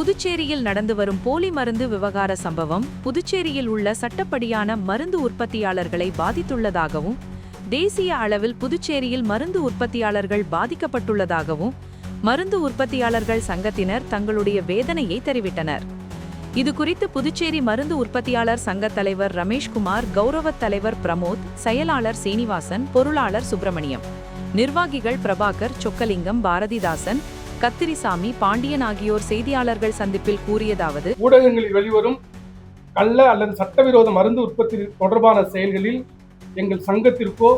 புதுச்சேரியில் நடந்து வரும் போலி மருந்து விவகார சம்பவம் புதுச்சேரியில் உள்ள சட்டப்படியான மருந்து உற்பத்தியாளர்களை பாதித்துள்ளதாகவும் தேசிய அளவில் புதுச்சேரியில் மருந்து உற்பத்தியாளர்கள் பாதிக்கப்பட்டுள்ளதாகவும் மருந்து உற்பத்தியாளர்கள் சங்கத்தினர் தங்களுடைய வேதனையை தெரிவித்தனர். இது குறித்து புதுச்சேரி மருந்து உற்பத்தியாளர் சங்க தலைவர் ரமேஷ்குமார் கௌரவ தலைவர் பிரமோத் செயலாளர் சீனிவாசன் பொருளாளர் சுப்பிரமணியம் நிர்வாகிகள் பிரபாகர் சொக்கலிங்கம் பாரதிதாசன் கத்திரிசாமி பாண்டியன் ஆகியோர் செய்தியாளர்கள் சந்திப்பில் கூறியதாவது ஊடகங்களில் வெளிவரும் கள்ள அல்லது சட்டவிரோத மருந்து உற்பத்தி தொடர்பான செயல்களில் எங்கள் சங்கத்திற்கோ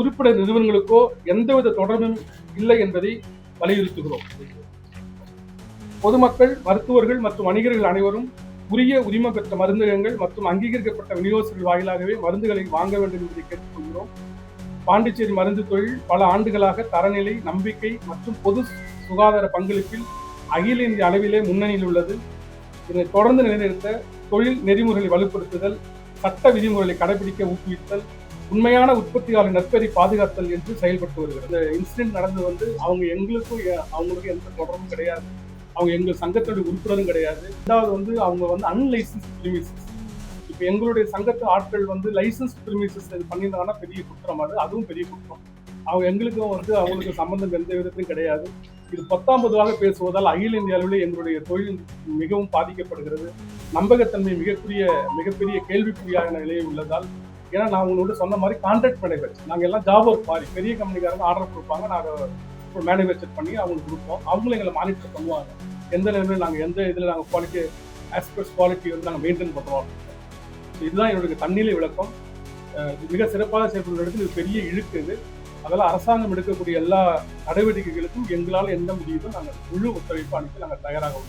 உறுப்பினர் நிறுவனங்களுக்கோ எந்தவித தொடர்பும் இல்லை என்பதை வலியுறுத்துகிறோம். பொதுமக்கள் மருத்துவர்கள் மற்றும் வணிகர்கள் அனைவரும் உரிய உரிமம் பெற்ற மருந்தகங்கள் மற்றும் அங்கீகரிக்கப்பட்ட விநியோகர்கள் வாயிலாகவே மருந்துகளை வாங்க வேண்டும் என்பதை கேட்டுக்கொள்கிறோம். பாண்டிச்சேரி மருந்து தொழில் பல ஆண்டுகளாக தரநிலை நம்பிக்கை மற்றும் பொது சுகாதார பங்களிப்பில் அகில இந்திய அளவிலே முன்னணியில் உள்ளது. இதனை தொடர்ந்து நிலைநிறுத்த தொழில் நெறிமுறைகளை வலுப்படுத்துதல் சட்ட விதிமுறைகளை கடைபிடிக்க ஊக்குவித்தல் உண்மையான உற்பத்தியாளர் நற்பெறி பாதுகாத்தல் என்று செயல்பட்டு வருகிறது. இந்த இன்சிடென்ட் நடந்து வந்து அவங்க எங்களுக்கும் அவங்களுக்கும் எந்த தொடர்பும் கிடையாது. அவங்க எங்கள் சங்கத்தோட உறுப்பினரும் கிடையாது. ரெண்டாவது வந்து அவங்க வந்து அன்லைசன்ஸ் பிரிமிசஸ் இப்போ எங்களுடைய சங்கத்து ஆட்கள் வந்து லைசன்ஸ் பிரிமிசஸ் இது பண்ணியிருந்தாங்கன்னா பெரிய குற்றம் அது. அதுவும் பெரிய குற்றம். அவங்க எங்களுக்கும் வந்து அவங்களுக்கு சம்பந்தம் எந்த விதத்திலும் கிடையாது. இது பத்தாம் பொதுவாக பேசுவதால் அகில இந்திய அளவில் எங்களுடைய தொழில் மிகவும் பாதிக்கப்படுகிறது. நம்பகத்தன்மை மிகப்பெரிய மிகப்பெரிய கேள்விக்குறியான நிலையை உள்ளதால் ஏன்னா நான் உங்களோட சொன்ன மாதிரி கான்ட்ராக்ட் மேனுஃபேக்சர் நாங்கள் எல்லாம் ஜாப் ஒர்க் மாதிரி பெரிய கம்பெனிக்காரங்க ஆர்டர் கொடுப்பாங்க. நாங்கள் மேனுஃபேக்சர் பண்ணி அவங்களுக்கு கொடுப்போம். அவங்களும் எங்களை மானிட்டர் பண்ணுவாங்க. எந்த நிலைமையில் நாங்கள் எந்த இதில் நாங்கள் குவாலிட்டி ஆஸ்பெக்ட்ஸ் குவாலிட்டி வந்து நாங்கள் மெயின்டைன் பண்ணுறோம் இதுதான் என்னுடைய தண்ணீரை விளக்கம். மிக சிறப்பாக செயல்படுற இடத்துல இது பெரிய இழுக்கு இது. அதெல்லாம் அரசாங்கம் எடுக்கக்கூடிய எல்லா நடவடிக்கைகளுக்கும் எங்களால் எந்த முடியுதோ நாங்கள் முழு ஒத்துழைப்பு அனுப்பி நாங்கள் தயாராக உள்ளோம்.